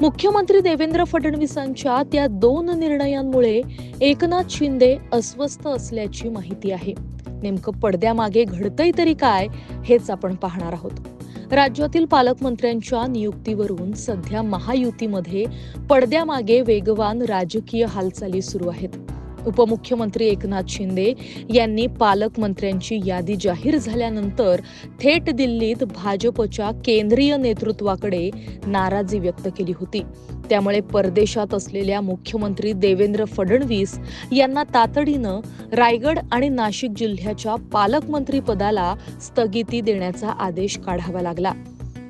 मुख्यमंत्री देवेंद्र फडणवीसांच्या त्या दोन निर्णयांमुळे एकनाथ शिंदे अस्वस्थ असल्याची माहिती आहे. नेमकं पडद्यामागे घडतंय तरी काय हेच आपण पाहणार आहोत. राज्यातील पालकमंत्र्यांच्या नियुक्तीवरून सध्या महायुतीमध्ये पडद्यामागे वेगवान राजकीय हालचाली सुरू आहेत. उपमुख्यमंत्री एकनाथ शिंदे यांनी पालकमंत्र्यांची यादी जाहीर झाल्यानंतर थेट दिल्लीत भाजपच्या केंद्रीय नेतृत्वाकडे नाराजी व्यक्त केली होती. त्यामुळे परदेशात असलेल्या मुख्यमंत्री देवेंद्र फडणवीस यांना तातडीनं रायगड आणि नाशिक जिल्ह्याच्या पालकमंत्री पदाला स्थगिती देण्याचा आदेश काढावा लागला.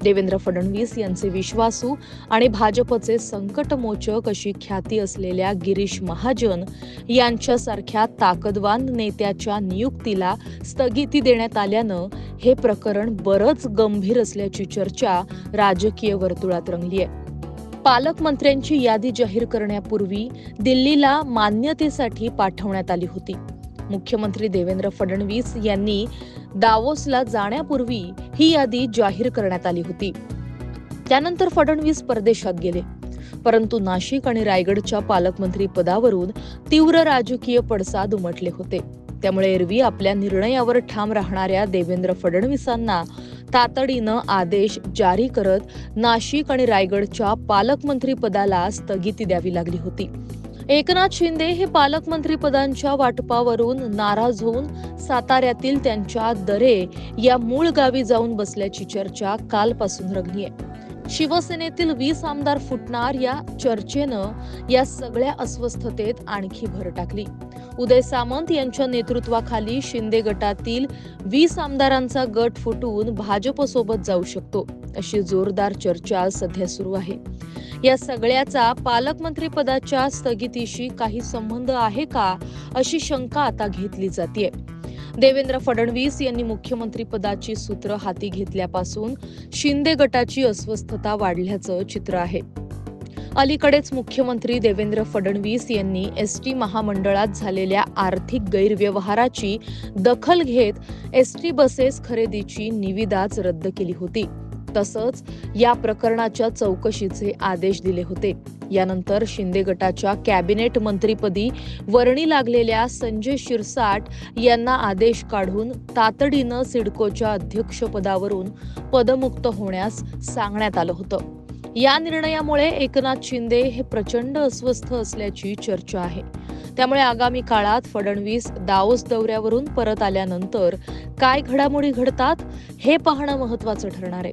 देवेंद्र फडणवीस यांचे विश्वासू आणि भाजपचे संकटमोचक अशी ख्याती असलेल्या गिरीश महाजन यांच्यासारख्या ताकदवान नेत्याच्या नियुक्तीला स्थगिती देण्यात आल्यानं हे प्रकरण बरंच गंभीर असल्याची चर्चा राजकीय वर्तुळात रंगली आहे पालकमंत्र्यांची यादी जाहीर करण्यापूर्वी दिल्लीला मान्यतेसाठी पाठवण्यात आली होती. मुख्यमंत्री देवेंद्र फडणवीस यांनी दावोसला जाण्यापूर्वी ही यादी जाहीर करण्यात आली होती. त्यानंतर फडणवीस परदेशात गेले. परंतु नाशिक आणि रायगडच्या पालकमंत्री पदावरून तीव्र राजकीय पडसाद उमटले होते. त्यामुळे एरवी आपल्या निर्णयावर ठाम राहणाऱ्या देवेंद्र फडणवीसांना तातडीनं आदेश जारी करत नाशिक आणि रायगडच्या पालकमंत्री पदाला स्थगिती द्यावी लागली होती. एकनाथ शिंदे हे पालकमंत्री पदांच्या वाटपावरून नाराज होऊन साताऱ्यातील त्यांच्या दरे या मूळ गावी जाऊन बसल्याची चर्चा कालपासून रंगली आहे. शिवसेनेतील वीस आमदार फुटणार या चर्चेनं या सगळ्या अस्वस्थतेत आणखी भर टाकली. उदय सामंत यांच्या नेतृत्वाखाली शिंदे गटातील वीस आमदारांचा गट फुटून भाजपसोबत जाऊ शकतो. अशी जोरदार चर्चा सध्या सुरू आहे. या सगळ्याचा पालकमंत्री पदाच्या स्थगितीशी काही संबंध आहे का अशी शंका आता घेतली जाते देवेंद्र फडणवीस यांनी मुख्यमंत्री पदाची सूत्र हाती घेतल्यापासून शिंदे गटाची अस्वस्थता वाढल्याचं चित्र आहे. अलीकडेच मुख्यमंत्री देवेंद्र फडणवीस यांनी एस टी महामंडळात झालेल्या आर्थिक गैरव्यवहाराची दखल घेत एस टी बसेस खरेदीची निविदाच रद्द केली होती. तसंच या प्रकरणाच्या चौकशीचे आदेश दिले होते. यानंतर शिंदे गटाच्या कॅबिनेट मंत्रीपदी वर्णी लागलेल्या संजय शिरसाट यांना आदेश काढून तातडीनं सिडकोच्या अध्यक्षपदावरून पदमुक्त होण्यास सांगण्यात आलं होतं. या निर्णयामुळे एकनाथ शिंदे हे प्रचंड अस्वस्थ असल्याची चर्चा आहे. त्यामुळे आगामी काळात फडणवीस दाओस दौऱ्यावरून परत आल्यानंतर काय घडामोडी घडतात हे पाहणं महत्वाचं ठरणार आहे.